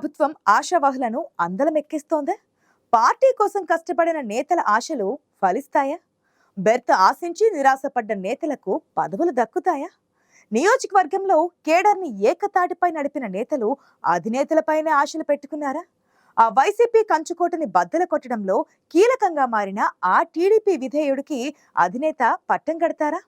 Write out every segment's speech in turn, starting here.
ప్రభుత్వం ఆశావాహులను అందలమెక్కిస్తోంది. పార్టీ కోసం కష్టపడిన నేతల ఆశలు ఫలిస్తాయా? బెర్త్ ఆశించి నిరాశపడ్డ నేతలకు పదవులు దక్కుతాయా? నియోజకవర్గంలో కేడర్ని ఏకతాటిపై నడిపిన నేతలు అధినేతలపైనే ఆశలు పెట్టుకున్నారా? ఆ వైసీపీ కంచుకోటని బద్దలు కొట్టడంలో కీలకంగా మారిన ఆ టీడీపీ విధేయుడికి అధినేత పట్టం కడతారా?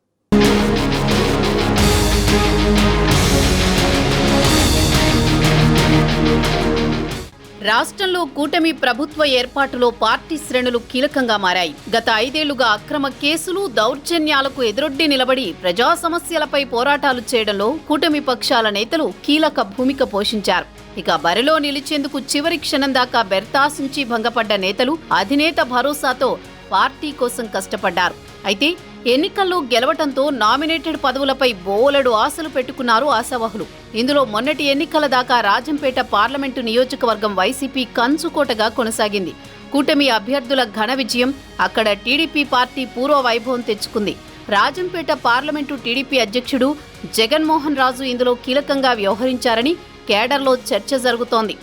రాష్ట్రంలో కూటమి ప్రభుత్వ ఏర్పాటులో పార్టీ శ్రేణులు కీలకంగా మారాయి. గత ఐదేళ్ళుగా అక్రమ కేసులు దౌర్జన్యాలకు ఎదురొడ్డి నిలబడి ప్రజా సమస్యలపై పోరాటాలు చేయడంలో కూటమి పక్షాల నేతలు కీలక భూమిక పోషించారు. ఇక బరిలో నిలిచేందుకు చివరి క్షణం దాకా బెర్తాసించి భంగపడ్డ నేతలు అధినేత భరోసాతో పార్టీ కోసం కష్టపడ్డారు. అయితే ఎన్నికల్లో గెలవటంతో నామినేటెడ్ పదవులపై బోలెడు ఆశలు పెట్టుకున్నారు ఆశావహులు. ఇందులో మొన్నటి ఎన్నికల దాకా రాజంపేట పార్లమెంటు నియోజకవర్గం వైసీపీ కంచుకోటగా కొనసాగింది. కూటమి అభ్యర్థుల ఘన విజయం అక్కడ టీడీపీ పార్టీ పూర్వ వైభవం తెచ్చుకుంది. రాజంపేట పార్లమెంటు టీడీపీ అధ్యక్షుడు జగన్మోహన్ రాజు ఇందులో కీలకంగా వ్యవహరించారని కేడర్లో చర్చ జరుగుతోంది.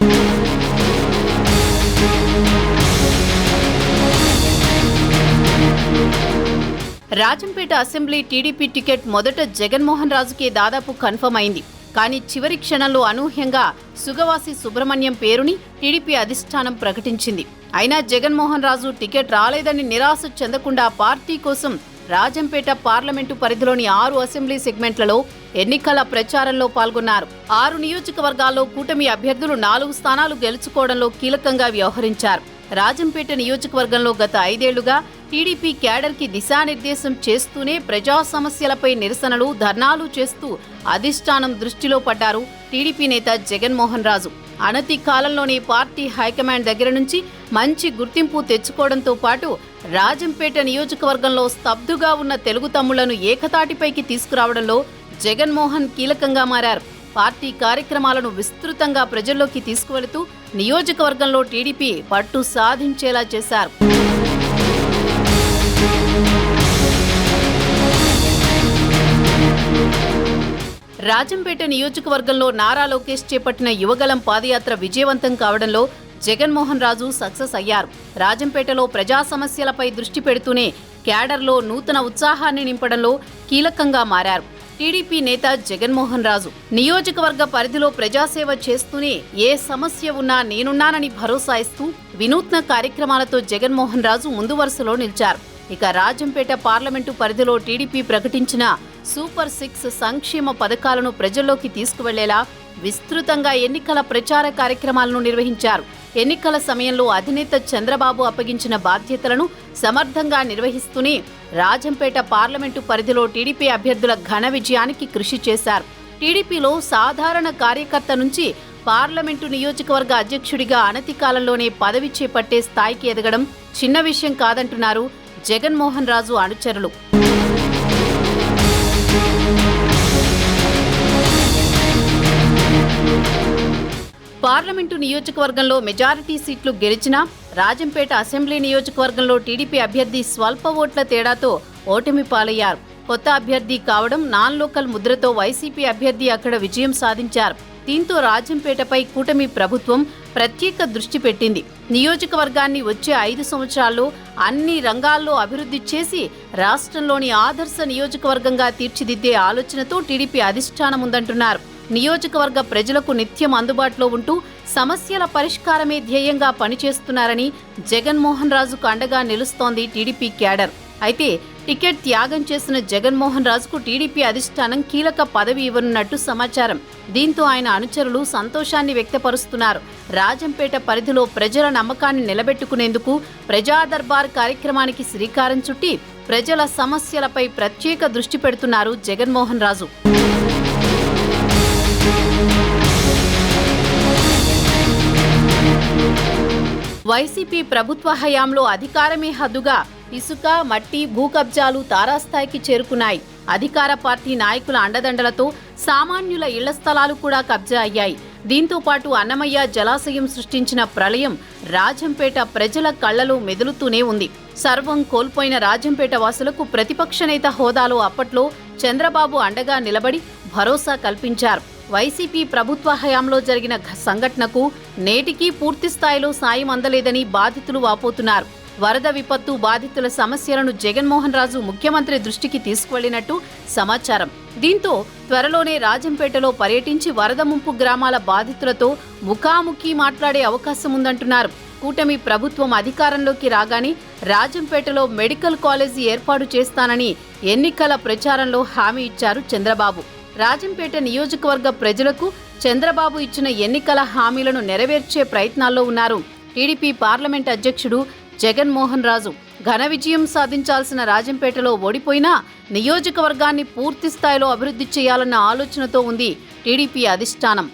రాజంపేట అసెంబ్లీ టీడీపీ టికెట్ మొదట జగన్మోహన్ రాజుకే దాదాపు కన్ఫర్మ్ అయింది. కానీ చివరి క్షణంలో అనూహ్యంగా సుగవాసి సుబ్రహ్మణ్యం పేరుని టీడీపీ అధిష్టానం ప్రకటించింది. అయినా జగన్మోహన్ రాజు టికెట్ రాలేదని నిరాశ చెందకుండా పార్టీ కోసం రాజంపేట పార్లమెంటు పరిధిలోని ఆరు అసెంబ్లీ సెగ్మెంట్లలో ఎన్నికల ప్రచారంలో పాల్గొన్నారు. ఆరు నియోజకవర్గాల్లో కూటమి అభ్యర్థులు నాలుగు స్థానాలు గెలుచుకోవడంలో కీలకంగా వ్యవహరించారు. రాజంపేట నియోజకవర్గంలో గత ఐదేళ్ళుగా టీడీపీ క్యాడర్కి దిశానిర్దేశం చేస్తూనే ప్రజా సమస్యలపై నిరసనలు ధర్నాలు చేస్తూ అధిష్టానం దృష్టిలో పడ్డారు టీడీపీ నేత జగన్మోహన్ రాజు. అనతి కాలంలోనే పార్టీ హైకమాండ్ దగ్గర నుంచి మంచి గుర్తింపు తెచ్చుకోవడంతో పాటు రాజంపేట నియోజకవర్గంలో స్తబ్దుగా ఉన్న తెలుగు తమ్ముళ్ళను ఏకతాటిపైకి తీసుకురావడంలో జగన్మోహన్ కీలకంగా మారారు. పార్టీ కార్యక్రమాలను విస్తృతంగా ప్రజల్లోకి తీసుకువెళుతూ నియోజకవర్గంలో టీడీపీ పట్టు సాధించేలా చేశారు. రాజంపేట నియోజకవర్గంలో నారా లోకేష్ చేపట్టిన యువగలం పాదయాత్ర విజయవంతం కావడంలో జగన్మోహన్ రాజు సక్సెస్ అయ్యారు. రాజంపేటలో ప్రజా సమస్యలపై దృష్టి పెడుతూనే క్యాడర్లో నూతన ఉత్సాహాన్ని నింపడంలో కీలకంగా మారారు. టీడీపీ నేత జగన్మోహన్ రాజు. నియోజకవర్గ పరిధిలో ప్రజాసేవ చేస్తూనే ఏ సమస్య ఉన్నా నేనున్నానని భరోసా ఇస్తూ వినూత్న కార్యక్రమాలతో జగన్మోహన్ రాజు ముందు వరుసలో నిలిచారు. ఇక రాజంపేట పార్లమెంటు పరిధిలో టీడీపీ ప్రకటించిన సూపర్ సిక్స్ సంక్షేమ పథకాలను ప్రజల్లోకి తీసుకువెళ్ళేలా విస్తృతంగా ఎన్నికల ప్రచార కార్యక్రమాలను నిర్వహించారు. ఎన్నికల సమయంలో అధినేత చంద్రబాబు అప్పగించిన బాధ్యతలను సమర్థంగా నిర్వహిస్తూనే రాజంపేట పార్లమెంటు పరిధిలో టీడీపీ అభ్యర్థుల ఘన విజయానికి కృషి చేశారు. టీడీపీలో సాధారణ కార్యకర్త నుంచి పార్లమెంటు నియోజకవర్గ అధ్యక్షుడిగా అనతి కాలంలోనే పదవి చేపట్టే స్థాయికి ఎదగడం చిన్న విషయం కాదంటున్నారు జగన్మోహన్ రాజు అనుచరులు. పార్లమెంటు నియోజకవర్గంలో మెజారిటీ సీట్లు గెలిచినా రాజంపేట అసెంబ్లీ నియోజకవర్గంలో టీడీపీ అభ్యర్థి స్వల్ప ఓట్ల తేడాతో ఓటమి పాలయ్యారు. కొత్త అభ్యర్థి కావడం నాన్ లోకల్ ముద్రతో వైసీపీ అభ్యర్థి అక్కడ విజయం సాధించారు. దీంతో రాజంపేటపై కూటమి ప్రభుత్వం ప్రత్యేక దృష్టి పెట్టింది. నియోజకవర్గాన్ని వచ్చే ఐదు సంవత్సరాల్లో అన్ని రంగాల్లో అభివృద్ధి చేసి రాష్ట్రంలోని ఆదర్శ నియోజకవర్గంగా తీర్చిదిద్దే ఆలోచనతో టీడీపీ అధిష్టానం ఉందంటున్నారు. నియోజకవర్గ ప్రజలకు నిత్యం అందుబాటులో ఉంటూ సమస్యల పరిష్కారమే ధ్యేయంగా పనిచేస్తున్నారని జగన్మోహన్ రాజుకు అండగా నిలుస్తోంది టీడీపీ క్యాడర్. అయితే టికెట్ త్యాగం చేసిన జగన్మోహన్ రాజుకు టీడీపీ అధిష్టానం కీలక పదవి ఇవ్వనున్నట్టు సమాచారం. దీంతో ఆయన అనుచరులు సంతోషాన్ని వ్యక్తపరుస్తున్నారు. రాజంపేట పరిధిలో ప్రజల నమ్మకాన్ని నిలబెట్టుకునేందుకు ప్రజాదర్బార్ కార్యక్రమానికి శ్రీకారం చుట్టి ప్రజల సమస్యలపై ప్రత్యేక దృష్టి పెడుతున్నారు జగన్మోహన్ రాజు. వైసీపీ ప్రభుత్వ హయాంలో అధికారమే హద్దుగా ఇసుక మట్టి భూ కబ్జాలు తారాస్థాయికి చేరుకున్నాయి. అధికార పార్టీ నాయకుల అండదండలతో సామాన్యుల ఇళ్ళ స్థలాలు కూడా కబ్జా అయ్యాయి. దీంతో పాటు అన్నమయ్య జలాశయం సృష్టించిన ప్రళయం రాజంపేట ప్రజల కళ్ళలో మెదులుతూనే ఉంది. సర్వం కోల్పోయిన రాజంపేట వాసులకు ప్రతిపక్ష నేత హోదాలో అప్పట్లో చంద్రబాబు అండగా నిలబడి భరోసా కల్పించారు. వైసీపీ ప్రభుత్వ హయాంలో జరిగిన సంఘటనకు నేటికీ పూర్తి స్థాయిలో సాయం అందలేదని బాధితులు వాపోతున్నారు. వరద విపత్తు బాధితుల సమస్యలను జగన్మోహన్ రాజు ముఖ్యమంత్రి దృష్టికి తీసుకువెళ్ళినట్టు సమాచారం. దీంతో త్వరలోనే రాజంపేటలో పర్యటించి వరద ముంపు గ్రామాల బాధితులతో ముఖాముఖి మాట్లాడే అవకాశం ఉందంటున్నారు. కూటమి ప్రభుత్వం అధికారంలోకి రాగానే రాజంపేటలో మెడికల్ కాలేజీ ఏర్పాటు చేస్తానని ఎన్నికల ప్రచారంలో హామీ ఇచ్చారు చంద్రబాబు. రాజంపేట నియోజకవర్గ ప్రజలకు చంద్రబాబు ఇచ్చిన ఎన్నికల హామీలను నెరవేర్చే ప్రయత్నాల్లో ఉన్నారు. టీడీపీ పార్లమెంట్ అధ్యక్షుడు జగన్మోహన్ రాజు ఘన విజయం సాధించాల్సిన రాజంపేటలో ఓడిపోయినా నియోజకవర్గాన్ని పూర్తి స్థాయిలో అభివృద్ధి చేయాలన్న ఆలోచనతో ఉంది టీడీపీ అధిష్టానం.